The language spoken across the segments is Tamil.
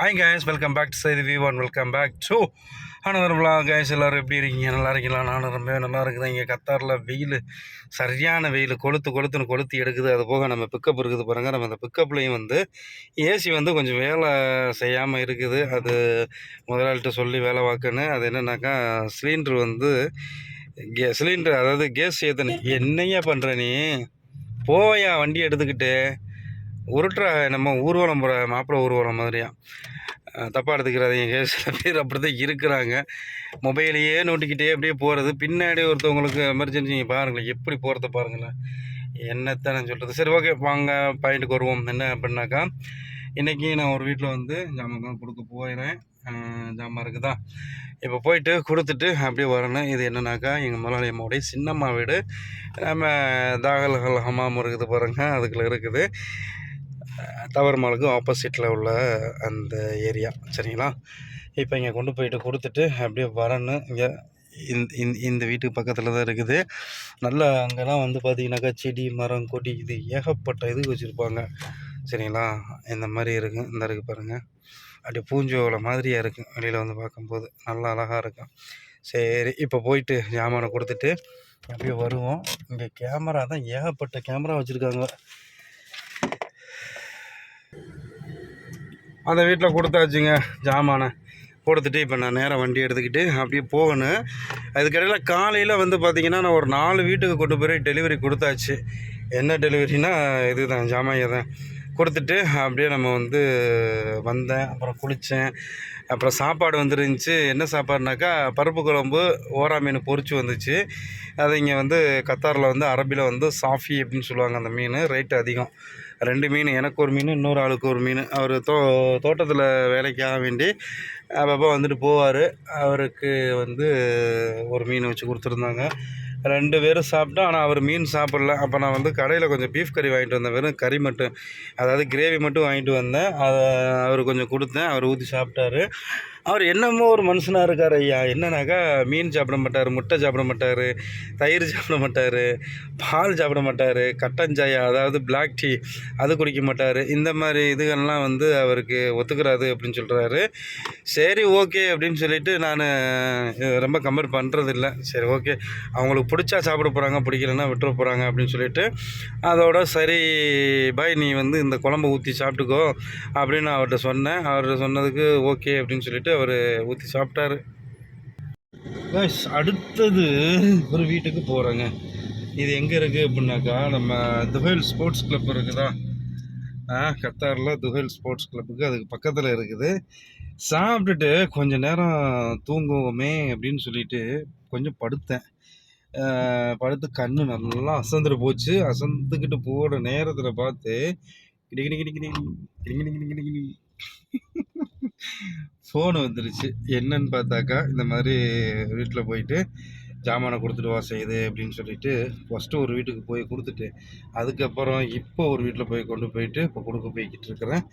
Hi guys welcome back to Zaidi we welcome back to another vlog guys. எல்லோரும் எப்படி இருக்கீங்க? நல்லா இருக்கீங்களா? நானும் ரொம்ப நல்லா இருக்கிறேன். இங்கே கத்தாரில் வெயில் சரியான வெயில். கொளுத்து கொளுத்துன்னு கொளுத்தி எடுக்குது. அது போக நம்ம பிக்கப் இருக்குது பாருங்கள் நம்ம அந்த பிக்கப்லேயும் வந்து ஏசி வந்து கொஞ்சம் வேலை செய்யாமல் இருக்குது. அது முதலாளிகிட்ட சொல்லி வேலை பார்க்கணும் அது என்னென்னாக்கா சிலிண்டர் வந்து கே சிலிண்டர் அதாவது கேஸ் ஏற்றணும் என்னையா பண்ணுற நீ? போவையா வண்டி எடுத்துக்கிட்டு. உருட்டுற நம்ம ஊர்வலம் போகிற மாப்பிள்ளை ஊர்வலம் மாதிரியா. தப்பாக எடுத்துக்கிறாதீங்க சில பேர் அப்படி தான் இருக்கிறாங்க. மொபைலையே நோட்டிக்கிட்டே அப்படியே போகிறது பின்னாடி ஒருத்தவங்களுக்கு எமர்ஜென்சி பாருங்களேன் எப்படி போகிறத பாருங்களேன். என்னத்தை நான் சொல்கிறது சரி ஓகே வாங்க பாயிண்ட்டுக்கு வருவோம். என்ன அப்படின்னாக்கா இன்றைக்கி நான் ஒரு வீட்டில் வந்து ஜாமான் தான் கொடுக்க போயிடுறேன் ஜாமான் இருக்குதா? இப்போ போயிட்டு கொடுத்துட்டு அப்படியே வரணும் இது என்னன்னாக்கா எங்கள் முதலாளி அம்மாவுடைய சின்னம்மா வீடு. நம்ம தாகல் ஹமாம் இருக்குது பாருங்கள் அதுக்குள்ள இருக்குது. தவறுமாலுக்கு ஆப்போசிட்டில் உள்ள அந்த ஏரியா சரிங்களா? இப்போ இங்கே கொண்டு போயிட்டு கொடுத்துட்டு அப்படியே வரணும் இங்கே இந்த இந்த இந்த வீட்டுக்கு பக்கத்தில் தான் இருக்குது. நல்லா அங்கெல்லாம் வந்து பார்த்தீங்கன்னாக்கா செடி மரம் கொடி இது ஏகப்பட்ட இது வச்சுருப்பாங்க. சரிங்களா? இந்த மாதிரி இருக்குது இந்த இருக்குது பாருங்கள் அப்படியே பூஞ்சோலை மாதிரியாக இருக்கும் வெளியில் வந்து பார்க்கும்போது நல்லா அழகாக இருக்கும் சரி இப்போ போயிட்டு ஜாமானை கொடுத்துட்டு அப்படியே வருவோம். இங்கே கேமரா தான் ஏகப்பட்ட கேமரா வச்சுருக்காங்க. அந்த வீட்டில் கொடுத்தாச்சுங்க ஜாமானை. கொடுத்துட்டு இப்போ நான் நேராக வண்டி எடுத்துக்கிட்டு அப்படியே போகணும். அதுக்கடையில் காலையில் வந்து பார்த்திங்கன்னா நான் ஒரு நாலு வீட்டுக்கு கொண்டு போய் டெலிவரி கொடுத்தாச்சு. என்ன டெலிவரினா இதுதான் ஜாமான் தான் கொடுத்துட்டு அப்படியே நம்ம வந்து வந்தேன். அப்புறம் குளித்தேன் அப்புறம் சாப்பாடு வந்துருந்துச்சு. என்ன சாப்பாடுனாக்கா பருப்பு குழம்பு ஓரா மீன் பொறிச்சு வந்துச்சு. அது இங்கே வந்து கத்தாரில் வந்து அரபியில் வந்து சாஃபி அப்படின்னு சொல்லுவாங்க அந்த மீன். ரேட்டு அதிகம். ரெண்டு மீன் எனக்கு ஒரு மீன் இன்னொரு ஆளுக்கு ஒரு மீன். அவர் தோ தோட்டத்தில் வேலைக்காக வேண்டி அப்பப்போ வந்துட்டு போவார். அவருக்கு வந்து ஒரு மீன் வச்சு கொடுத்துருந்தாங்க. ரெண்டு பேரும் சாப்பிட்டோம் ஆனால் அவர் மீன் சாப்பிட்ல. அப்போ நான் வந்து கடையில் கொஞ்சம் பீஃப் கறி வாங்கிட்டு வந்தேன். வெறும் கறி மட்டும் அதாவது கிரேவி மட்டும் வாங்கிட்டு வந்தேன். அதை அவர் கொஞ்சம் கொடுத்தேன். அவர் ஊற்றி சாப்பிட்டாரு. அவர் என்னமோ ஒரு மனுஷனாக இருக்கார் ஐயா. என்னன்னாக்கா மீன் சாப்பிட மாட்டார் முட்டை சாப்பிட மாட்டார் தயிர் சாப்பிட மாட்டார் பால் சாப்பிட மாட்டார் கட்டன் சாயா அதாவது பிளாக் டீ அது குடிக்க மாட்டார். இந்த மாதிரி இதுகள்லாம் வந்து அவருக்கு ஒத்துக்கிறாது அப்படின்னு சொல்கிறாரு சரி ஓகே அப்படின்னு சொல்லிட்டு நான் ரொம்ப கம்பேர் பண்ணுறதில்ல சரி ஓகே அவங்களுக்கு பிடிச்சா சாப்பிட போகிறாங்க பிடிக்கலன்னா விட்டுற போகிறாங்க அப்படின்னு சொல்லிட்டு அதோட சரி பாய் நீ வந்து இந்த குழம்பு ஊற்றி சாப்பிட்டுக்கோ அப்படின்னு அவர்கிட்ட சொன்னேன். அவர்கிட்ட சொன்னதுக்கு ஓகே அப்படின்னு சொல்லிட்டு அவர் ஊற்றி சாப்பிட்டாரு கைஸ் அடுத்தது ஒரு வீட்டுக்கு போகிறேங்க இது எங்கே இருக்குது அப்படின்னாக்கா நம்ம துஹேல் ஸ்போர்ட்ஸ் கிளப் இருக்குதா ஆ கத்தாரில் துஹைல் ஸ்போர்ட்ஸ் கிளப்புக்கு அதுக்கு பக்கத்தில் இருக்குது சாப்பிட்டுட்டு கொஞ்சம் நேரம் தூங்குவோமே அப்படின்னு சொல்லிட்டு கொஞ்சம் படுத்தேன் படுத்து கண்ணு நல்லா அசந்துட்டு போச்சு அசந்துக்கிட்டு போகிற நேரத்தில் பார்த்து கிடி கிடி கிடி கிடி கிடி கிடி கிடி கிடி கிடி ஃபோன் வந்துருச்சு. என்னன்னு பார்த்தாக்கா இந்த மாதிரி வீட்டில் போயிட்டு ஜாமானை கொடுத்துட்டு வா செய்யுது அப்படின்னு சொல்லிட்டு ஃபஸ்ட்டு ஒரு வீட்டுக்கு போய் கொடுத்துட்டு அதுக்கப்புறம் இப்போ ஒரு வீட்டில் போய் கொண்டு போயிட்டு இப்போ கொடுக்க போய்கிட்டு இருக்கிறேன்.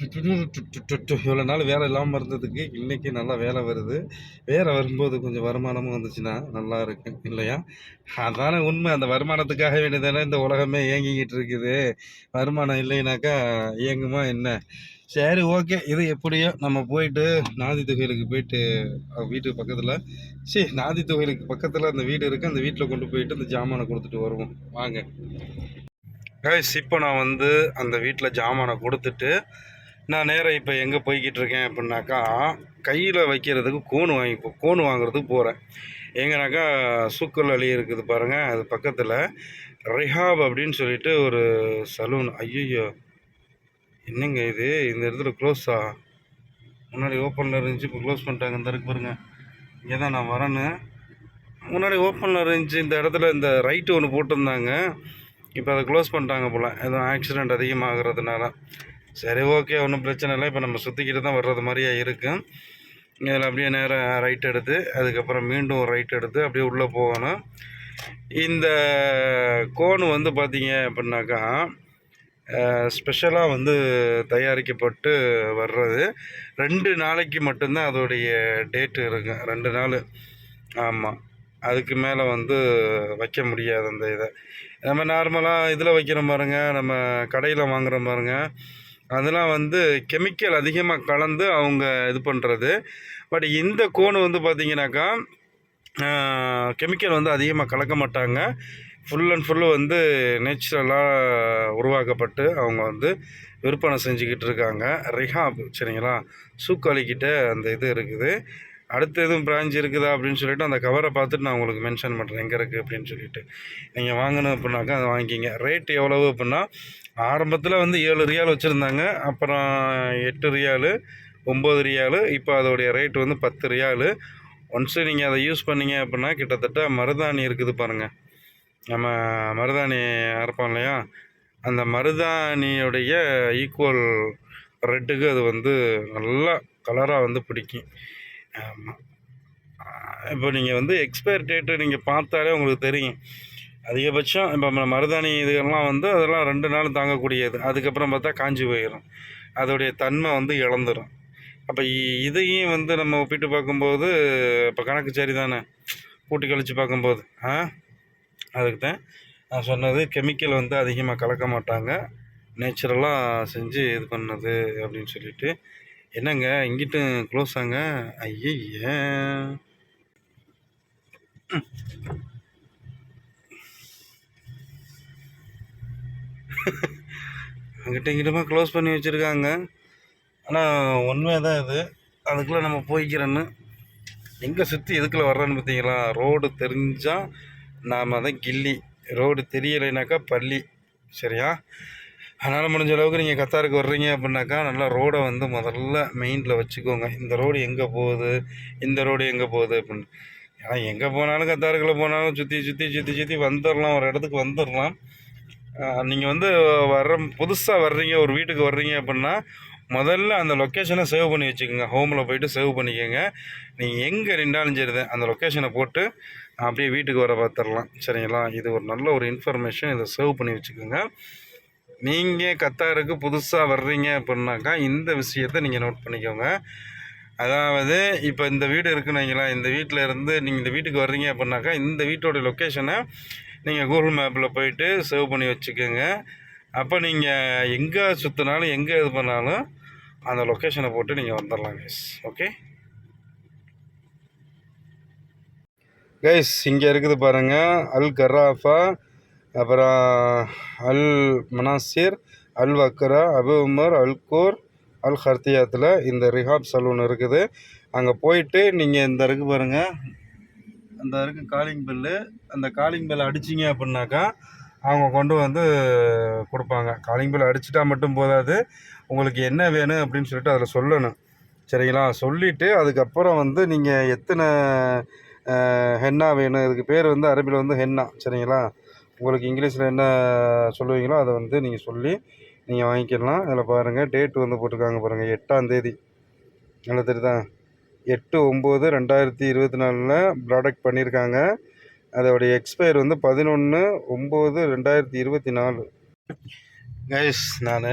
இவ்வளோ நாள் வேலை இல்லாமல் இருந்ததுக்கு இன்றைக்கி நல்லா வேலை வருது. வேலை வரும்போது கொஞ்சம் வருமானமும் வந்துச்சுன்னா நல்லா இருக்கும் இல்லையா? அதான உண்மை. அந்த வருமானத்துக்காக வேண்டியதானே இந்த உலகமே இயங்கிக்கிட்டு இருக்குது. வருமானம் இல்லைனாக்கா இயங்குமா என்ன? சரி ஓகே. இது எப்படியோ நம்ம போயிட்டு நாதி தொகையிலுக்கு போயிட்டு வீட்டு வீட்டுக்கு பக்கத்தில் சரி நாதி தொகையிலுக்கு பக்கத்தில் அந்த வீடு இருக்குது அந்த வீட்டில் கொண்டு போயிட்டு அந்த ஜாமானை கொடுத்துட்டு வருவோம். வாங்க. கைஸ் இப்போ நான் வந்து அந்த வீட்டில் ஜாமானை கொடுத்துட்டு நான் நேராக இப்போ எங்கே போய்கிட்டு இருக்கேன் அப்படின்னாக்கா கையில் வைக்கிறதுக்கு கோன் வாங்கி கோன் வாங்குறதுக்கு போகிறேன் எங்கனாக்கா சுக்கல் அலி இருக்குது பாருங்கள் அது பக்கத்தில். ரிஹாப் அப்படின்னு சொல்லிட்டு ஒரு சலூன். ஐயோ என்னங்க இது? இந்த இடத்துல க்ளோஸா முன்னாடி ஓப்பனில் இருந்துச்சு இப்போ க்ளோஸ் பண்ணிட்டாங்க. இந்த இருக்கு பாருங்க. இங்கே தான் நான் வரேன்னு. முன்னாடி ஓப்பனில் இருந்துச்சு இந்த இடத்துல இந்த ரைட்டு ஒன்று போட்டிருந்தாங்க. இப்போ அதை க்ளோஸ் பண்ணிட்டாங்க போல். எதுவும் ஆக்சிடெண்ட் அதிகமாகிறதுனால. சரி ஓகே ஒன்றும் பிரச்சனை இல்லை. இப்போ நம்ம சுற்றிக்கிட்டு தான் வர்றது மாதிரியே இருக்கும் இதில் அப்படியே நேராக ரைட் எடுத்து அதுக்கப்புறம் மீண்டும் ரைட் எடுத்து அப்படியே உள்ளே போகணும். இந்த கோன் வந்து பார்த்திங்க அப்படின்னாக்கா ஸ்பெஷலாக வந்து தயாரிக்கப்பட்டு வர்றது. ரெண்டு நாளைக்கு மட்டும்தான் அதோடைய டேட்டு இருக்கு. ரெண்டு நாள். ஆமாம் அதுக்கு மேலே வந்து வைக்க முடியாது அந்த இதை. நம்ம நார்மலாக இதில் வைக்கிற பாருங்க. நம்ம கடையில் வாங்குகிற பாருங்க. அதெல்லாம் வந்து கெமிக்கல் அதிகமாக கலந்து அவங்க இது பண்ணுறது பட் இந்த கோன் வந்து பார்த்திங்கனாக்கா கெமிக்கல் வந்து அதிகமாக கலக்க மாட்டாங்க. ஃபுல் அண்ட் ஃபுல்லு வந்து நேச்சுரலாக உருவாக்கப்பட்டு அவங்க வந்து விற்பனை செஞ்சுக்கிட்டு இருக்காங்க. ரிஹாப் சரிங்களா? சூக்காளிக்கிட்ட அந்த இது இருக்குது. அடுத்து எதுவும் பிரான்ச் இருக்குதா அப்படின்னு சொல்லிட்டு அந்த கவரை பார்த்துட்டு நான் உங்களுக்கு மென்ஷன் பண்ணுறேன் எங்கே இருக்குது அப்படின்னு சொல்லிட்டு. நீங்கள் வாங்கணும் அப்படின்னாக்கா அதை வாங்கிக்கிங்க. ரேட் எவ்வளவு அப்படின்னா ஆரம்பத்தில் வந்து ஏழு ரியால் வச்சுருந்தாங்க. அப்புறம் எட்டு ரியாலு ஒம்பது ரியாலு. இப்போ அதோடைய ரேட் வந்து பத்து ரியாலு. ஒன்ஸு நீங்கள் அதை யூஸ் பண்ணீங்க அப்படின்னா கிட்டத்தட்ட மருதாணி இருக்குது பாருங்கள் நம்ம மருதாணி அரைப்போம் இல்லையா? அந்த மருதாணியுடைய ஈக்குவல் ரெட்டுக்கு அது வந்து நல்லா கலராக வந்து பிடிக்கும். ஆமாம் இப்போ நீங்கள் வந்து எக்ஸ்பயர் டேட்டு நீங்கள் பார்த்தாலே உங்களுக்கு தெரியும். அதிகபட்சம் இப்போ நம்ம மருதாணி இதுகள்லாம் வந்து அதெல்லாம் ரெண்டு நாள் தாங்கக்கூடியது. அதுக்கப்புறம் பார்த்தா காஞ்சி போயிடும் அதோடைய தன்மை வந்து இழந்துடும் அப்போ இதையும் வந்து நம்ம ஒப்பிட்டு பார்க்கும்போது இப்போ கணக்கு சரி தானே? கூட்டி கழித்து பார்க்கும்போது ஆ? அதுக்கு தான் நான் சொன்னது கெமிக்கல் வந்து அதிகமாக கலக்க மாட்டாங்க. நேச்சுரலாக செஞ்சு இது பண்ணது அப்படின்னு சொல்லிட்டு. என்னங்க இங்கிட்டு க்ளோஸ் ஆங்க அங்கிட்ட இங்கிட்டமாக க்ளோஸ் பண்ணி வச்சுருக்காங்க. ஆனால் உண்மையாக தான் இது. அதுக்குள்ளே நம்ம போய்க்கிறேன்னு. எங்கே சுற்றி எதுக்குள்ள வர்றேன்னு பார்த்தீங்களா ரோடு தெரிஞ்சால் நாம் தான் கில்லி ரோடு தெரியலைனாக்கா பள்ளி. சரியா? அதனால் முடிஞ்ச அளவுக்கு நீங்கள் கத்தாருக்கு வர்றீங்க அப்படின்னாக்கா நல்லா ரோடை வந்து முதல்ல மெயினில் வச்சுக்கோங்க. இந்த ரோடு எங்கே போகுது? இந்த ரோடு எங்கே போகுது அப்படின்னு. ஏன்னா எங்கே போனாலும் கத்தாருக்குள்ளே போனாலும் சுற்றி சுற்றி சுற்றி சுற்றி வந்துடலாம் ஒரு இடத்துக்கு வந்துடலாம் நீங்கள் வந்து வர்ற புதுசாக வர்றீங்க ஒரு வீட்டுக்கு வர்றீங்க அப்படின்னா முதல்ல அந்த லொக்கேஷனை சேவ் பண்ணி வச்சுக்கோங்க. ஹோமில் போயிட்டு சேவ் பண்ணிக்கோங்க. நீங்கள் எங்கே நின்றாலும் சரி தான் அந்த லொக்கேஷனை போட்டு அப்படியே வீட்டுக்கு வர பார்த்துடலாம். சரிங்களா? இது ஒரு நல்ல ஒரு இன்ஃபர்மேஷன் இதை சேவ் பண்ணி வச்சுக்கோங்க. நீங்கள் கத்தாருக்கு புதுசாக வர்றீங்க அப்படின்னாக்கா இந்த விஷயத்தை நீங்கள் நோட் பண்ணிக்கோங்க. அதாவது இப்போ இந்த வீடு இருக்குன்னு வைங்களா இந்த வீட்டில் இருந்து நீங்கள் இந்த வீட்டுக்கு வர்றீங்க அப்படின்னாக்கா இந்த வீட்டோடைய லொக்கேஷனை நீங்கள் கூகுள் மேப்பில் போயிட்டு சேவ் பண்ணி வச்சுக்கோங்க. அப்போ நீங்கள் எங்கே சுற்றினாலும் எங்கே இது பண்ணாலும் அந்த லொக்கேஷனை போட்டு நீங்கள் வந்துடலாம் கைஸ் ஓகே கைஸ் இங்கே இருக்குது பாருங்கள் அல் கராஃபா அப்புறம் Al Manasir Al Wakrah Abu Umar Al Khor அல் ஹர்த்தியாத்தில் இந்த ரிஹாப் சலூன் இருக்குது. அங்கே போயிட்டு நீங்கள் இந்த இருக்கு பாருங்கள் அந்த இருக்கு காலிங் பெல்லு அந்த காலிங் பெல் அடிச்சிங்க அப்படின்னாக்கா அவங்க கொண்டு வந்து கொடுப்பாங்க. காலிங் பெல் அடிச்சிட்டா மட்டும் போதாது உங்களுக்கு என்ன வேணும் அப்படின்னு சொல்லிட்டு அதில் சொல்லணும். சரிங்களா? சொல்லிவிட்டு அதுக்கப்புறம் வந்து நீங்கள் எத்தனை ஹென்னா வேணும் இதுக்கு பேர் வந்து அரபியில் வந்து ஹென்னா சரிங்களா? உங்களுக்கு இங்கிலீஷில் என்ன சொல்லுவீங்களோ அதை வந்து நீங்கள் சொல்லி நீங்கள் வாங்கிக்கலாம். இதில் பாருங்கள் டேட் வந்து போட்டிருக்காங்க பாருங்கள் எட்டாம் தேதி. நல்லா தெரியுதா? எட்டு ஒம்பது ரெண்டாயிரத்தி இருபத்தி நாலில் ப்ராடக்ட் பண்ணியிருக்காங்க. அதோடைய எக்ஸ்பயர் வந்து பதினொன்று ஒம்பது ரெண்டாயிரத்தி இருபத்தி நாலு கைஸ் நான்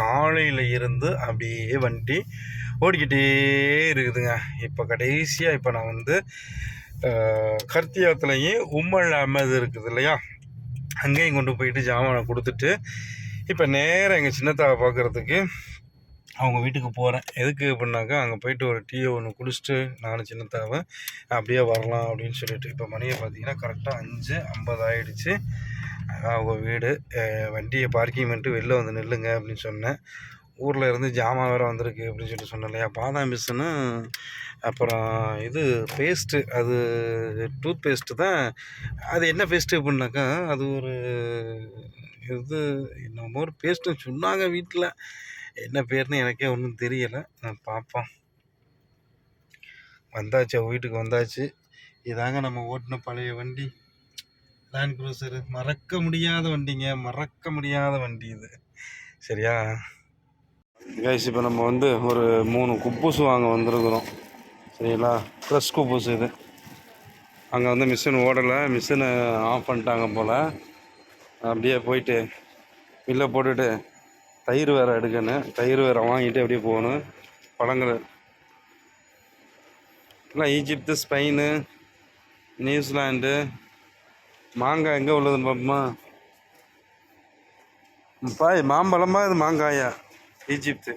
காலையில் இருந்து அப்படியே வண்டி ஓடிக்கிட்டே இருக்குதுங்க. இப்போ கடைசியாக இப்போ நான் வந்து கர்த்தியாத்துலேயும் உம்மல் அமது இருக்குது இல்லையா? அங்கேயும் கொண்டு போயிட்டு ஜாமானை கொடுத்துட்டு இப்போ நேராக எங்கள் சின்னத்தாவை பார்க்குறதுக்கு அவங்க வீட்டுக்கு போகிறேன் எதுக்கு அப்படின்னாக்கா அங்கே போயிட்டு ஒரு டீயை ஒன்று குடிச்சிட்டு நானும் சின்னத்தாவை அப்படியே வரலாம் அப்படின்னு சொல்லிட்டு. இப்போ மணியை பார்த்தீங்கன்னா கரெக்டாக அஞ்சு ஐம்பது ஆகிடுச்சு அவங்க வீடு. வண்டியை பார்க்கிங் பண்ணிட்டு வெளில வந்து நில்லுங்க அப்படின்னு சொன்னேன். ஊரில் இருந்து ஜாமான் வேறு வந்திருக்கு அப்படின்னு சொல்லிட்டு சொன்னேன் இல்லையா? பாதாம் பிசுன்னு அப்புறம் இது பேஸ்ட்டு அது டூத் பேஸ்ட்டு தான். அது என்ன பேஸ்ட்டு அப்படின்னாக்கா அது ஒரு இது என்னமோ ஒரு பேஸ்ட்டுன்னு சொன்னாங்க வீட்டில் என்ன பேர்னு எனக்கே ஒன்றும் தெரியலை. நான் பார்ப்போம். வந்தாச்சு வீட்டுக்கு வந்தாச்சு. இதாங்க நம்ம ஓட்டின பழைய வண்டி. லேண்ட் க்ரூசரு மறக்க முடியாத வண்டிங்க. மறக்க முடியாத வண்டி இது. சரியா? கைஸ் இப்போ நம்ம வந்து ஒரு மூணு குப்பூசு வாங்க வந்திருக்கிறோம். சரிங்களா? ப்ரெஸ் குப்பூசு இது. அங்கே வந்து மிஷின் ஓடலை. மிஷினை ஆஃப் பண்ணிட்டாங்க போல். அப்படியே போயிட்டு பில்லை போட்டுட்டு தயிர் வேறு எடுக்கணும் தயிர் வேறு வாங்கிட்டு அப்படியே போகணும். பழங்கள். எல்லாம் ஈஜிப்து ஸ்பெயின் நியூசிலாண்டு. மாங்காய் எங்கே உள்ளதுன்னு பார்ப்போமா பாய் மாம்பழமா இது மாங்காயா? ஈஜிப்து.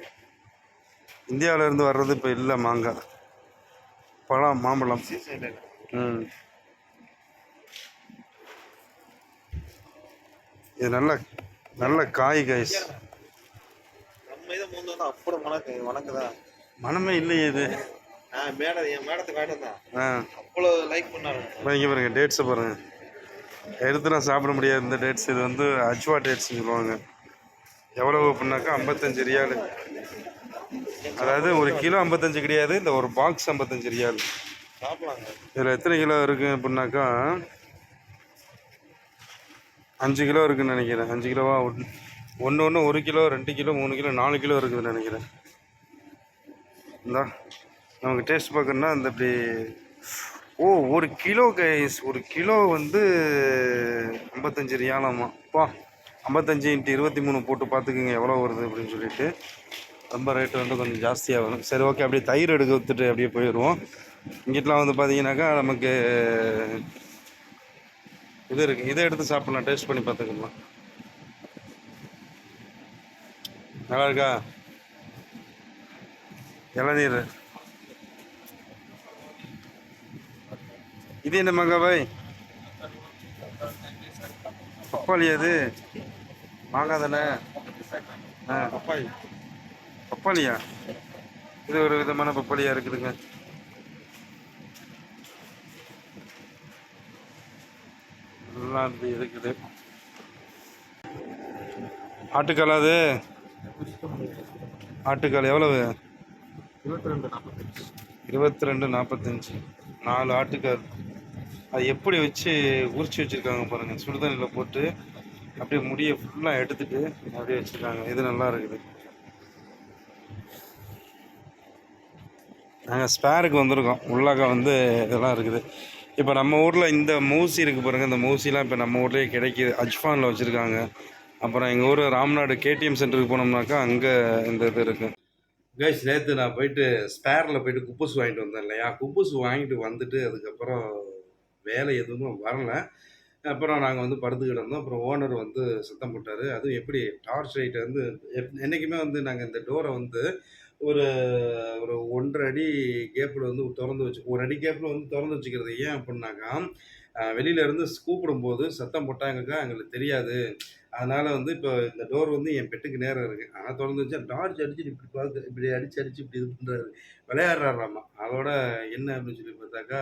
இந்தியாவிலேருந்து வர்றது இப்போ இல்லை மாங்காய். பழம் மாம்பழம். ம். இது நல்ல நல்ல காய் காய்ஸ் இதை மூந்து வந்து அப்படி வணக்குதா மனமே இல்லையே இது. நான் மேடம் என் மேடத்தை காட்டுதான் ஆ. அவ்வளோ லைக் பண்ணாரு இங்கே பாருங்க டேட்ஸை பாருங்க. எடுத்து நான் சாப்பிட முடியாது இந்த டேட்ஸ் இது வந்து அஜ்வா டேட்ஸ் சொல்லுவாங்க. எவ்வளவு அப்படின்னாக்கா ஐம்பத்தஞ்சு ரியாலு. அதாவது ஒரு கிலோ ஐம்பத்தஞ்சு கிடையாது இந்த ஒரு பாக்ஸ் ஐம்பத்தஞ்சு ரியால். சாப்பிடலாங்க. இதில் எத்தனை கிலோ இருக்குது அப்படின்னாக்கா அஞ்சு கிலோ இருக்குன்னு நினைக்கிறேன். அஞ்சு கிலோவா ஒன்று ஒன்று ஒரு கிலோ ரெண்டு கிலோ மூணு கிலோ நாலு கிலோ இருக்குதுன்னு நினைக்கிறேன். இந்தா நமக்கு டேஸ்ட் பார்க்கணுன்னா இந்த இப்படி ஓ ஒரு கிலோ கைஸ் ஒரு கிலோ வந்து ஐம்பத்தஞ்சு ரியாலாமா பா ஐம்பத்தஞ்சு இன்ட்டு இருபத்தி மூணு போட்டு பார்த்துக்குங்க எவ்வளோ வருது அப்படின்னு சொல்லிட்டு. ரொம்ப ரேட்டு வந்து கொஞ்சம் ஜாஸ்தியாக வரும். சரி ஓகே அப்படியே தயிர் எடுக்க வித்துட்டு அப்படியே போயிடுவோம். இங்கிட்டலாம் வந்து பார்த்தீங்கன்னாக்கா நமக்கு இது இருக்குது இதை எடுத்து சாப்பிட்லாம் டேஸ்ட் பண்ணி பார்த்துக்கலாம். நல்லா இருக்கா? இளநீர். இது என்ன மங்கா பாய்? பப்பாளி அது? மாங்காய் தானே? ஆ. பப்பாய் பப்பாளியா? இது ஒரு விதமான பப்பாளியா இருக்குதுங்க. நல்லா இருக்குது. ஆட்டுக்கால் அது? ஆட்டுக்கால் எவ்வளவு? இருபத்தி ரெண்டு நாற்பத்தஞ்சு. நாலு ஆட்டுக்கால். அது எப்படி வச்சு உரிச்சு வச்சுருக்காங்க பாருங்கள் சுடுதண்ணியில் போட்டு அப்படியே முடியை ஃபுல்லாக எடுத்துட்டு அப்படியே வச்சுருக்காங்க. இது நல்லா இருக்குது. நாங்கள் ஸ்பேருக்கு வந்திருக்கோம். உள்ளாக வந்து இதெல்லாம் இருக்குது. இப்போ நம்ம ஊரில் இந்த மூசி இருக்குது பாருங்கள் இந்த மூசிலாம் இப்போ நம்ம ஊர்லேயே கிடைக்கிது. அஜ்ஃபானில் வச்சுருக்காங்க. அப்புறம் எங்கள் ஊர் ராம்நாடு கேடிஎம் சென்டருக்கு போனோம்னாக்கா அங்கே இந்த இது இருக்குது கைஸ் நேற்று நான் போயிட்டு ஸ்பேரில் போயிட்டு குப்பூஸ் வாங்கிட்டு வந்தேன் இல்லையா? குப்பூஸ் வாங்கிட்டு வந்துட்டு அதுக்கப்புறம் வேலை எதுவும் வரல. அப்புறம் நாங்கள் வந்து படுத்து கிடந்தோம். அப்புறம் ஓனர் வந்து சத்தம் போட்டார். அதுவும் எப்படி டார்ச் லைட்டை வந்து எப் என்றைக்குமே வந்து நாங்கள் இந்த டோரை வந்து ஒரு ஒரு ஒன்றரை அடி கேப்பில் வந்து திறந்து வச்சு ஒரு அடி கேப்பில் வந்து திறந்து வச்சுக்கிறது ஏன் அப்படின்னாக்கா வெளியிலேருந்து வெளியில இருந்து கூப்பிடும்போது சத்தம் போட்டாங்கக்கா எங்களுக்கு தெரியாது. அதனால் வந்து இப்போ இந்த டோர் வந்து என் பெட்டுக்கு நேரம் இருக்கு. ஆனால் திறந்து வச்சா டார்ச் அடிச்சு இப்படி பார்த்து இப்படி அடிச்சு அடிச்சு இப்படி இது பண்ணுறாரு விளையாடுறாராமா? அதோட என்ன அப்படின்னு சொல்லி பார்த்தாக்கா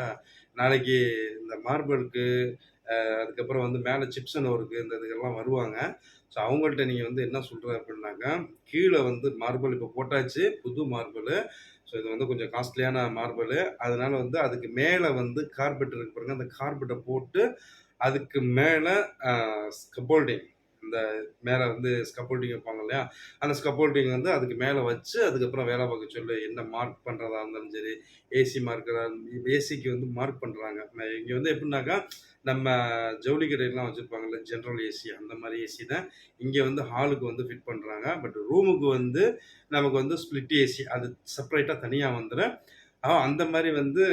நாளைக்கு இந்த மார்பிளுக்கு அதுக்கப்புறம் வந்து மேலே சிப்ஸன் ஒர்க்கு இந்த இதுக்கெல்லாம் வருவாங்க. ஸோ அவங்கள்ட்ட நீங்கள் வந்து என்ன சொல்கிற அப்படின்னாக்கா கீழே வந்து மார்பிள் இப்போ போட்டாச்சு புது மார்பிள். ஸோ இது வந்து கொஞ்சம் காஸ்ட்லியான மார்பிள். அதனால வந்து அதுக்கு மேலே வந்து கார்பெட் இருக்கு பாருங்க அந்த கார்பெட்டை போட்டு அதுக்கு மேலே ஸ்கபோல்டிங் அந்த மேலே வந்து ஸ்கப்போல்டிங் வைப்பாங்க இல்லையா? அந்த ஸ்கப்போல்டிங் வந்து அதுக்கு மேலே வச்சு அதுக்கப்புறம் வேலை பார்க்க சொல்லு என்ன மார்க் பண்ணுறதா இருந்தாலும் சரி ஏசி மார்க்கிறா ஏசிக்கு வந்து மார்க் பண்ணுறாங்க இங்கே வந்து எப்படின்னாக்கா நம்ம ஜவுளி கடையெல்லாம் வச்சுருப்பாங்கல்ல ஜென்ரல் ஏசி அந்த மாதிரி ஏசி தான். இங்கே வந்து ஹாலுக்கு வந்து ஃபிட் பண்ணுறாங்க பட் ரூமுக்கு வந்து நமக்கு வந்து ஸ்ப்ளிட் ஏசி அது செப்பரேட்டாக தனியாக வந்துடும் அவன் அந்த மாதிரி வந்து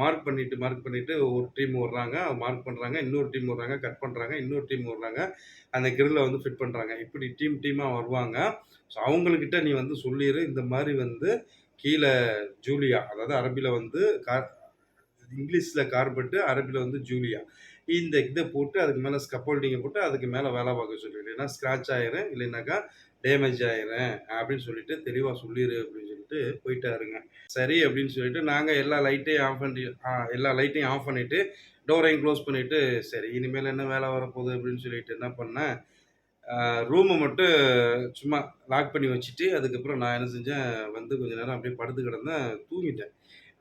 மார்க் பண்ணிட்டு மார்க் பண்ணிட்டு ஒரு டீம் வர்றாங்க மார்க் பண்ணுறாங்க இன்னொரு டீம் வர்றாங்க கட் பண்ணுறாங்க இன்னொரு டீம் வர்றாங்க அந்த கிரில்லை வந்து ஃபிட் பண்ணுறாங்க இப்படி டீம் டீமாக வருவாங்க. ஸோ அவங்கக்கிட்ட நீ வந்து சொல்லிடு இந்த மாதிரி வந்து கீழே ஜூலியா அதாவது அரபியில் வந்து கார் இங்கிலீஷில் கார்பெட்டு அரபியில் வந்து ஜூலியா. இந்த இதை போட்டு அதுக்கு மேலே ஸ்கப்போல்டிங்கை போட்டு அதுக்கு மேலே வேலை பார்க்க சொல்லிடு இல்லைன்னா ஸ்க்ராட்ச் ஆயிரும் இல்லைனாக்கா டேமேஜ் ஆயிரும் அப்படின்னு சொல்லிட்டு தெளிவாக சொல்லிடு அப்படின்னு சொல்லிட்டு போயிட்டாருங்க. சரி அப்படின்னு சொல்லிட்டு நாங்கள் எல்லா லைட்டையும் ஆஃப் பண்ணி ஆ, எல்லா லைட்டையும் ஆஃப் பண்ணிவிட்டு டோரையும் க்ளோஸ் பண்ணிவிட்டு சரி இனிமேல் என்ன வேலை வரப்போகுது அப்படின்னு சொல்லிட்டு என்ன பண்ணேன் ரூமை மட்டும் சும்மா லாக் பண்ணி வச்சுட்டு அதுக்கப்புறம் நான் என்ன செஞ்சேன் வந்து கொஞ்ச நேரம் அப்படியே படுத்து கிடந்தேன் தூங்கிட்டேன்.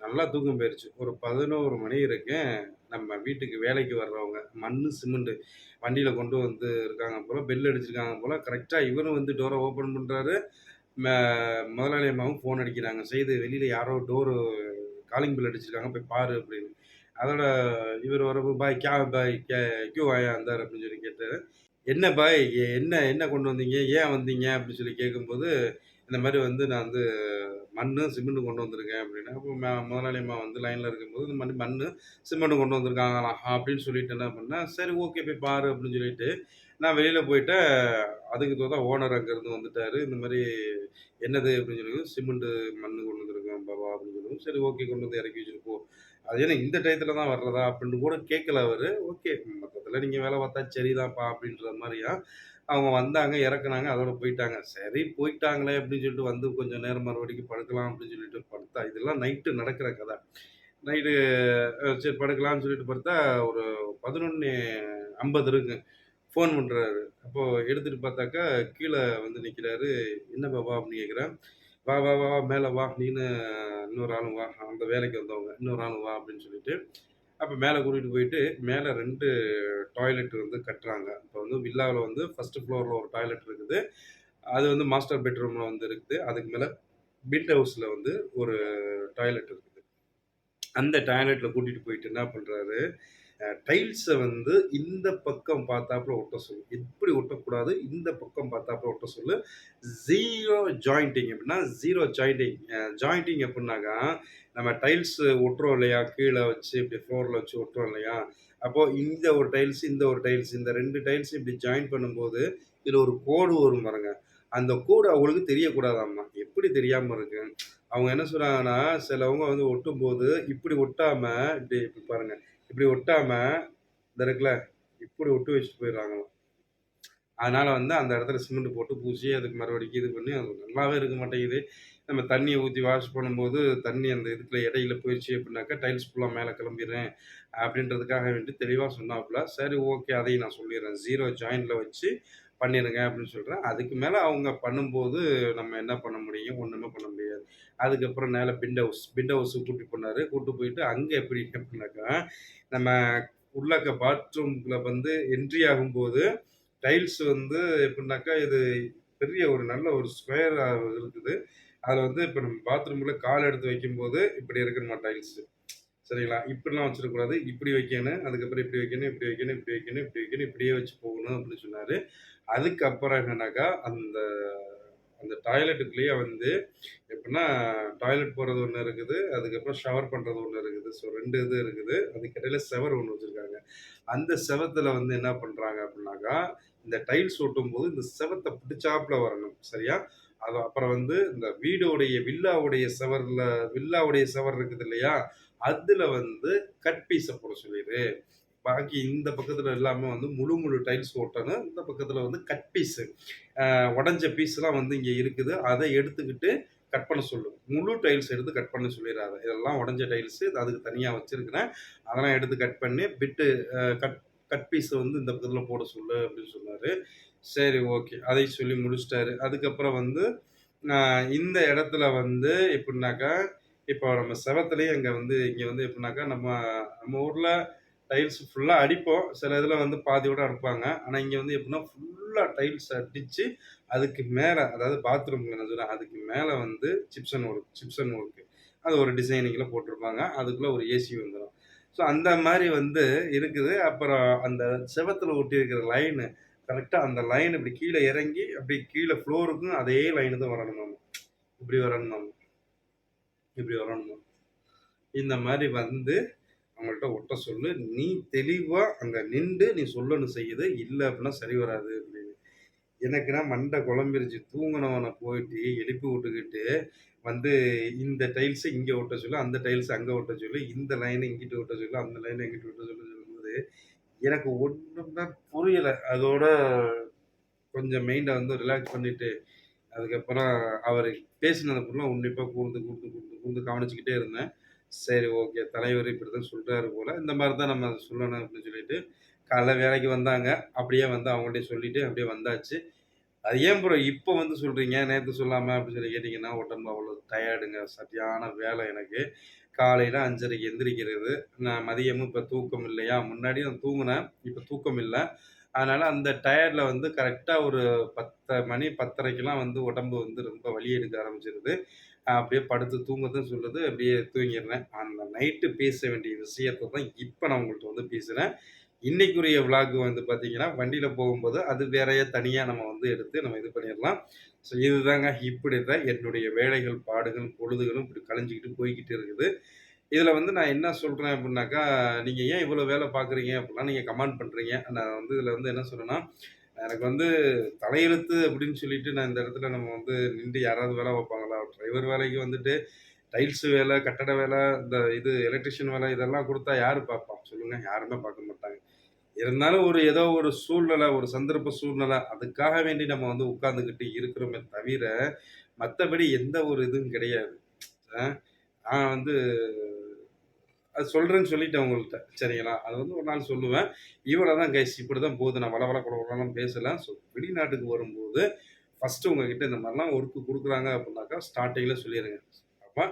நல்லா தூக்கம் போயிடுச்சு ஒரு பதினோரு மணி இருக்கேன் நம்ம வீட்டுக்கு வேலைக்கு வர்றவங்க மண் சிமெண்ட்டு வண்டியில் கொண்டு வந்து இருக்காங்க போல் பெல் அடிச்சிருக்காங்க போல் கரெக்டாக இவரும் வந்து டோரை ஓப்பன் பண்ணுறாரு முதலாளி அம்மாவும் ஃபோன் அடிக்கிறாங்க. செய்து வெளியில் யாரோ டோரு காலிங் பில் அடிச்சிருக்காங்க. போய் பாரு அப்படின்னு. அதோட இவர் வரப்போ பாய் கே பாய் கே கியூ ஆயா இருந்தார் அப்படின்னு சொல்லி கேட்டார். என்ன பாய்? என்ன என்ன கொண்டு வந்தீங்க? ஏன் வந்தீங்க? அப்படின்னு சொல்லி கேட்கும்போது இந்த மாதிரி வந்து நான் வந்து மண் சிமெண்ட்டு கொண்டு வந்திருக்கேன் அப்படின்னா. அப்போ ம- முதலாளி அம்மா வந்து லைனில் இருக்கும்போது இந்த மாதிரி மண் சிமெண்ட்டு கொண்டு வந்திருக்காங்களாம் அப்படின்னு சொல்லிட்டு என்ன பண்ணால் சரி ஓகே போய் பாரு அப்படின்னு சொல்லிட்டு நான் வெளியில் போயிட்டேன். அதுக்கு தான் ஓனர் அங்கேருந்து வந்துட்டார். இந்த மாதிரி என்னது அப்படின்னு சொல்லி சிமெண்ட்டு மண் கொண்டு வந்துருக்கேன் பாபா அப்படின்னு சொல்லுவோம் சரி ஓகே கொண்டு வந்து இறக்கி வச்சுருப்போம் அது ஏன்னா இந்த டயத்தில் தான் வர்றதா அப்படின்னு கூட கேட்கல அவர். ஓகே மொத்தத்தில் நீங்கள் வேலை பார்த்தா சரிதான்ப்பா அப்படின்ற மாதிரியா அவங்க வந்தாங்க இறக்குனாங்க அதோட போயிட்டாங்க. சரி போயிட்டாங்களே அப்படின்னு சொல்லிட்டு வந்து கொஞ்சம் நேரம் மறுபடிக்கு படுக்கலாம் அப்படின்னு சொல்லிட்டு படுத்தா. இதெல்லாம் நைட்டு நடக்கிற கதை. நைட்டு சரி படுக்கலாம்னு சொல்லிட்டு பார்த்தா ஒரு பதினொன்று ஐம்பது இருக்குது ஃபோன் பண்ணுறாரு அப்போது எடுத்துகிட்டு பார்த்தாக்கா கீழே வந்து நிற்கிறாரு என்ன பாபா? அப்படின்னு கேட்குறேன். வா வா வா மேலே வா. நீனு இன்னொரு ஆளும் வா. அந்த வேலைக்கு வந்தவங்க. இன்னொரு ஆளும் வா அப்படின்னு சொல்லிட்டு. அப்போ மேலே கூட்டிகிட்டு போயிட்டு மேலே ரெண்டு டாய்லெட் வந்து கட்டுறாங்க. இப்போ வந்து வில்லாவில் வந்து ஃபஸ்ட்டு ஃப்ளோரில் ஒரு டாய்லெட் இருக்குது. அது வந்து மாஸ்டர் பெட்ரூமில் வந்து இருக்குது. அதுக்கு மேலே பில்ட் ஹவுஸில் வந்து ஒரு டாய்லெட் இருக்குது. அந்த டாய்லெட்டில் கூட்டிகிட்டு போயிட்டு என்ன பண்ணுறாரு டைல்ஸை வந்து இந்த பக்கம் பார்த்தாப்புல ஒட்ட சொல்லு. எப்படி ஒட்டக்கூடாது? இந்த பக்கம் பார்த்தாப்புல ஒட்ட சொல்லு. ஜீரோ ஜாயிண்டிங் அப்படின்னா ஜீரோ ஜாயிண்டிங் ஜாயிண்டிங் அப்படின்னாக்கா நம்ம டைல்ஸ் ஒட்டுறோம் இல்லையா? கீழே வச்சு இப்படி ஃப்ளோரில் வச்சு ஒட்டுறோம் இல்லையா? அப்போது இந்த ஒரு டைல்ஸ் இந்த ஒரு டைல்ஸ் இந்த ரெண்டு டைல்ஸ் இப்படி ஜாயின் பண்ணும்போது இதில் ஒரு கோடு வரும் பாருங்க. அந்த கோடு அவங்களுக்கு தெரியக்கூடாதாம்மா. எப்படி தெரியாமல் இருக்கு? அவங்க என்ன சொல்கிறாங்கன்னா சிலவங்க வந்து ஒட்டும்போது இப்படி ஒட்டாமல் இப்படி இப்படி பாருங்கள் இப்படி ஒட்டாமல் இந்த இருக்குல்ல இப்படி ஒட்டு வச்சுட்டு போயிடுறாங்களாம். அதனால் வந்து அந்த இடத்துல சிமெண்ட் போட்டு பூசி அதுக்கு மறுபடிக்கு இது பண்ணி அது நல்லாவே இருக்க மாட்டேங்குது. நம்ம தண்ணியை ஊற்றி வாஷ் பண்ணும்போது தண்ணி அந்த இதுக்குள்ள இடையில போயிடுச்சு அப்படின்னாக்கா டைல்ஸ் ஃபுல்லாக மேலே கிளம்பிடுறேன் அப்படின்றதுக்காக வேண்டி தெளிவாக சொன்னாப்புல. சரி ஓகே அதையும் நான் சொல்லிடுறேன். ஜீரோ ஜாயிண்டில் வச்சு பண்ணிடுங்க அப்படின்னு சொல்கிறேன் அதுக்கு மேலே அவங்க பண்ணும்போது நம்ம என்ன பண்ண முடியும்? ஒன்றுமே பண்ண முடியாது. அதுக்கப்புறம் மேலே பிண்ட் ஹவுஸ் பிண்ட் ஹவுஸுக்கு கூட்டி போனார். கூட்டி போயிட்டு அங்கே எப்படி அப்படின்னாக்கா நம்ம உள்ளக்க பாத்ரூம்குள்ள வந்து என்ட்ரி ஆகும்போது டைல்ஸ் வந்து எப்படின்னாக்கா இது பெரிய ஒரு நல்ல ஒரு ஸ்கொயர் இருக்குது. அதில் வந்து இப்போ நம்ம பாத்ரூமில் கால் எடுத்து வைக்கும்போது இப்படி இருக்கணுமா டைல்ஸு சரிங்களா? இப்படிலாம் வச்சிடக்கூடாது. இப்படி வைக்கணும். அதுக்கப்புறம் இப்படி வைக்கணும் இப்படி வைக்கணும் இப்படி வைக்கணும் இப்படி வைக்கணும் இப்படியே வச்சு போகணும் அப்படின்னு சொன்னார். அதுக்கப்புறம் என்னன்னாக்கா அந்த அந்த டாய்லெட்டுக்குள்ளேயே வந்து எப்படின்னா டாய்லெட் போகிறது ஒன்று இருக்குது அதுக்கப்புறம் ஷவர் பண்ணுறது ஒன்று இருக்குது. ஸோ ரெண்டு இது இருக்குது. அதுக்கிடையில செவர் ஒன்று வச்சுருக்காங்க. அந்த செவத்தில் வந்து என்ன பண்ணுறாங்க அப்படின்னாக்கா இந்த டைல்ஸ் ஒட்டும்போது இந்த செவத்தை பிடிச்சாப்பில் வரணும். சரியா? அது அப்புறம் வந்து இந்த வீடோடைய வில்லாவுடைய செவரில் வில்லாவுடைய செவர் இருக்குது இல்லையா? அதில் வந்து கட் பீஸை போட சொல்லிடு. பாக்கி இந்த பக்கத்தில் எல்லாமே வந்து முழு முழு டைல்ஸ் ஓட்டணும். இந்த பக்கத்தில் வந்து கட் பீஸு உடஞ்ச பீஸ்லாம் வந்து இங்கே இருக்குது. அதை எடுத்துக்கிட்டு கட் பண்ண சொல்லு முழு டைல்ஸ் எடுத்து கட் பண்ண சொல்லிடுறாரு இதெல்லாம் உடஞ்ச டைல்ஸு அதுக்கு தனியாக வச்சுருக்கிறேன். அதெல்லாம் எடுத்து கட் பண்ணி பிட்டு கட் கட் பீஸை வந்து இந்த பக்கத்தில் போட சொல்லு அப்படின்னு சொன்னார். சரி ஓகே அதை சொல்லி முடிச்சிட்டாரு. அதுக்கப்புறம் வந்து இந்த இடத்துல வந்து எப்படின்னாக்கா இப்போ நம்ம செவத்துலேயே இங்கே வந்து இங்கே வந்து எப்படின்னாக்கா நம்ம நம்ம ஊரில் டைல்ஸ் ஃபுல்லாக அடிப்போம். சில இதில் வந்து பாதியோட அடிப்பாங்க ஆனால் இங்கே வந்து எப்படின்னா ஃபுல்லாக டைல்ஸ் அடித்து அதுக்கு மேலே அதாவது பாத்ரூமில் நான் சொல்கிறேன் அதுக்கு மேலே வந்து சிப்சன் ஒர்க் சிப்சன் ஒர்க்கு அது ஒரு டிசைனிங்கில் போட்டிருப்பாங்க. அதுக்குள்ளே ஒரு ஏசி வந்துடும் ஸோ அந்த மாதிரி வந்து இருக்குது. அப்புறம் அந்த செவத்தில் ஒட்டியிருக்கிற லைனு கரெக்டாக அந்த லைன் இப்படி கீழே இறங்கி அப்படி கீழே ஃப்ளோருக்கும் அதே லைனு தான் வரணும் மாமா. இப்படி வரணும் மாமா. இப்படி வரணும் இந்த மாதிரி வந்து அவங்கள்ட்ட ஒட்ட சொல்லு. நீ தெளிவாக அங்கே நின்று நீ சொல்லணும் செய்யுது. இல்லை அப்படின்னா சரி வராது அப்படின்னு. எனக்குன்னா மண்டை குழம்பிருச்சு. தூங்கினவனை போயிட்டு எழுப்பி விட்டுக்கிட்டு வந்து இந்த டைல்ஸை இங்கே ஒட்ட சொல்லு அந்த டைல்ஸ் அங்கே ஒட்ட சொல்லு இந்த லைனை இங்கிட்டு ஒட்ட சொல்லு அந்த லைனை இங்கிட்டு ஒட்ட சொல்லு சொல்லும்போது எனக்கு ஒன்றுமே புரியலை. அதோட கொஞ்சம் மைண்டை வந்து ரிலாக்ஸ் பண்ணிட்டு அதுக்கப்புறம் அவர் பேசினதை ஃபுல்லாக உன்னிப்பாக கூர்ந்து கூர்ந்து கூர்ந்து கூர்ந்து கவனிச்சுக்கிட்டே இருந்தேன். சரி ஓகே. தலைவர் இப்படி தான் சொல்கிறாரு போல். இந்த மாதிரி தான் நம்ம சொல்லணும் அப்படின்னு சொல்லிட்டு காலைல வேலைக்கு வந்தாங்க. அப்படியே வந்து அவங்கள்ட்ட சொல்லிட்டு அப்படியே வந்தாச்சு. அது ஏன் ப்ரோ இப்போ வந்து சொல்கிறீங்க நேற்று சொல்லாமல் அப்படின்னு சொல்லி கேட்டிங்கன்னா உடம்பு அவ்வளோ டயர்டுங்க சரியான வேலை எனக்கு. காலையில் அஞ்சரைக்கு எந்திரிக்கிறது. நான் மதியமும் இப்போ தூக்கம் இல்லையா? முன்னாடி நான் தூங்கினேன் இப்போ தூக்கம் இல்லை. அதனால் அந்த டயர்டில் வந்து கரெக்டாக ஒரு பத்து மணி பத்தரைக்கெலாம் வந்து உடம்பு வந்து ரொம்ப வலி எடுக்க ஆரம்பிச்சிருது. அப்படியே படுத்து தூங்கதான் சொல்லுது அப்படியே தூங்கிடுறேன். அந்த நைட்டு பேச வேண்டிய விஷயத்தை தான் இப்போ நான் உங்கள்கிட்ட வந்து பேசுகிறேன் இன்னைக்குரிய விளாக் வந்து பார்த்தீங்கன்னா வண்டியில் போகும்போது அது வேறையே தனியாக நம்ம வந்து எடுத்து நம்ம இது பண்ணிடலாம். ஸோ இதுதாங்க இப்படி தான் என்னுடைய வேலைகள் பாடுகள் பொழுதுகளும் இப்படி கலைஞ்சிக்கிட்டு போய்கிட்டு இருக்குது. இதில் வந்து நான் என்ன சொல்கிறேன் அப்படின்னாக்கா நீங்கள் ஏன் இவ்வளோ வேலை பார்க்குறீங்க அப்படிலாம் நீங்கள் கமெண்ட் பண்ணுறீங்க நான் வந்து இதில் வந்து என்ன சொல்கிறேன்னா எனக்கு வந்து தலையெழுத்து அப்படின்னு சொல்லிட்டு நான் இந்த இடத்துல நம்ம வந்து நின்று யாராவது வேலை வைப்பாங்களா டிரைவர் வேலைக்கு வந்துட்டு டைல்ஸ் வேலை கட்டட வேலை இந்த இது எலக்ட்ரிஷியன் வேலை இதெல்லாம் கொடுத்தா யார் பார்ப்பான் சொல்லுங்கள் யாருமே பார்க்க மாட்டாங்க. இருந்தாலும் ஒரு ஏதோ ஒரு சூழ்நிலை ஒரு சந்தர்ப்ப சூழ்நிலை அதுக்காக வேண்டி நம்ம வந்து உட்காந்துக்கிட்டு இருக்கிறோமே தவிர மற்றபடி எந்த ஒரு இதுவும் கிடையாது. நான் வந்து அது சொல்கிறேன்னு சொல்லிட்டேன் உங்கள்கிட்ட சரிங்களா? அது வந்து ஒரு நாள் சொல்லுவேன். இவ்வளோ தான் கைஸ் இப்படி தான் போகுது. நான் வள வள குழப்பலாம் பேசலாம் ஸோ வெளிநாட்டுக்கு வரும்போது ஃபஸ்ட்டு உங்ககிட்ட இந்த மாதிரிலாம் ஒர்க்கு கொடுக்குறாங்க அப்படின்னாக்கா ஸ்டார்டிங்கில் சொல்லிடுங்க அப்போ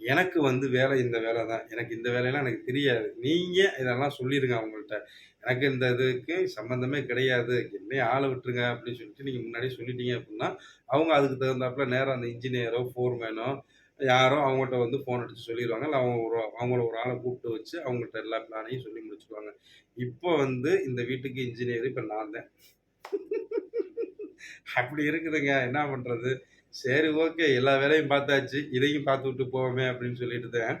எனக்கு வந்து வேலை இந்த வேலை தான் எனக்கு இந்த வேலையெல்லாம் எனக்கு தெரியாது. நீங்கள் இதெல்லாம் சொல்லிடுங்க அவங்கள்ட்ட. எனக்கு இந்த இதுக்கு சம்மந்தமே கிடையாது. என்னையே ஆளை விட்டுருங்க அப்படின்னு சொல்லிட்டு நீங்கள் முன்னாடியே சொல்லிட்டீங்க அப்படின்னா அவங்க அதுக்கு தகுந்தாப்புல நேரம் அந்த இன்ஜினியரோ ஃபோர்மேனோ யாரோ அவங்கள்ட்ட வந்து ஃபோன் அடித்து சொல்லிடுவாங்க இல்லை அவங்க ஒரு அவங்கள ஒரு ஆளை கூப்பிட்டு வச்சு அவங்கள்ட்ட எல்லா பிளானையும் சொல்லி முடிச்சுடுவாங்க இப்போ வந்து இந்த வீட்டுக்கு இன்ஜினியர் இப்போ நான் தான். அப்படி இருக்குதுங்க. என்ன பண்ணுறது சரி ஓகே எல்லா வேலையும் பார்த்தாச்சு. இதையும் பார்த்து விட்டு போவோமே அப்படின்னு சொல்லிட்டு தான்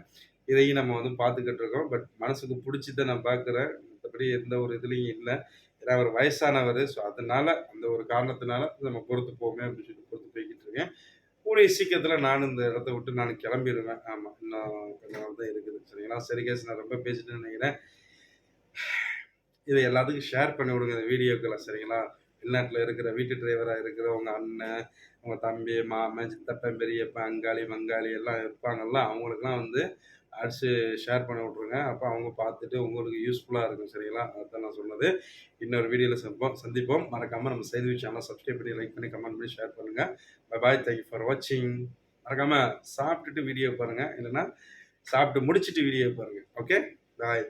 இதையும் நம்ம வந்து பார்த்துக்கிட்டு இருக்கோம். பட் மனசுக்கு பிடிச்சதை நான் பார்க்குறேன். மற்றபடி எந்த ஒரு இதுலேயும் இல்லை. ஏன்னா அவர் வயசானவர். ஸோ அதனால அந்த ஒரு காரணத்தினால நம்ம பொறுத்து போவோமே அப்படின்னு சொல்லிட்டு பொறுத்து போய்கிட்டு இருக்கேன். கூடிய சீக்கிரத்தில் நானும் இந்த இடத்த விட்டு நான் கிளம்பிடுவேன் ஆமாம் இன்னும் கொஞ்ச நாள் தான் இருக்குது. சரிங்களா சரி கேஸ் நான் ரொம்ப பேசிட்டேன்னு நினைக்கிறேன். இதை எல்லாத்துக்கும் ஷேர் பண்ணி விடுங்க இந்த வீடியோக்களை சரிங்களா? வெளிநாட்டில் இருக்கிற வீட்டு டிரைவராக இருக்கிற உங்கள் அண்ணன் உங்கள் தம்பி மாமன் சித்தப்பன் பெரியப்பன் அங்காளி மங்காளி எல்லாம் இருப்பாங்கல்ல அவங்களுக்குலாம் வந்து அடிச்சு ஷேர் பண்ணி விட்ருங்க அப்போ அவங்க பார்த்துட்டு உங்களுக்கு யூஸ்ஃபுல்லாக இருக்கும் சரிங்களா? அதுதான் நான் சொன்னது. இன்னொரு வீடியோவில் சந்திப்போம். சந்திப்போம். மறக்காமல் நம்ம செய்தி சேனலை சப்ஸ்கிரைப் பண்ணி லைக் பண்ணி கமெண்ட் பண்ணி ஷேர் பண்ணுங்கள் பை பாய் தேங்க்யூ ஃபார் வாட்சிங் மறக்காமல் சாப்பிட்டுட்டு வீடியோ பாருங்கள் இல்லைன்னா சாப்பிட்டு முடிச்சுட்டு வீடியோ பாருங்கள் ஓகே பாய்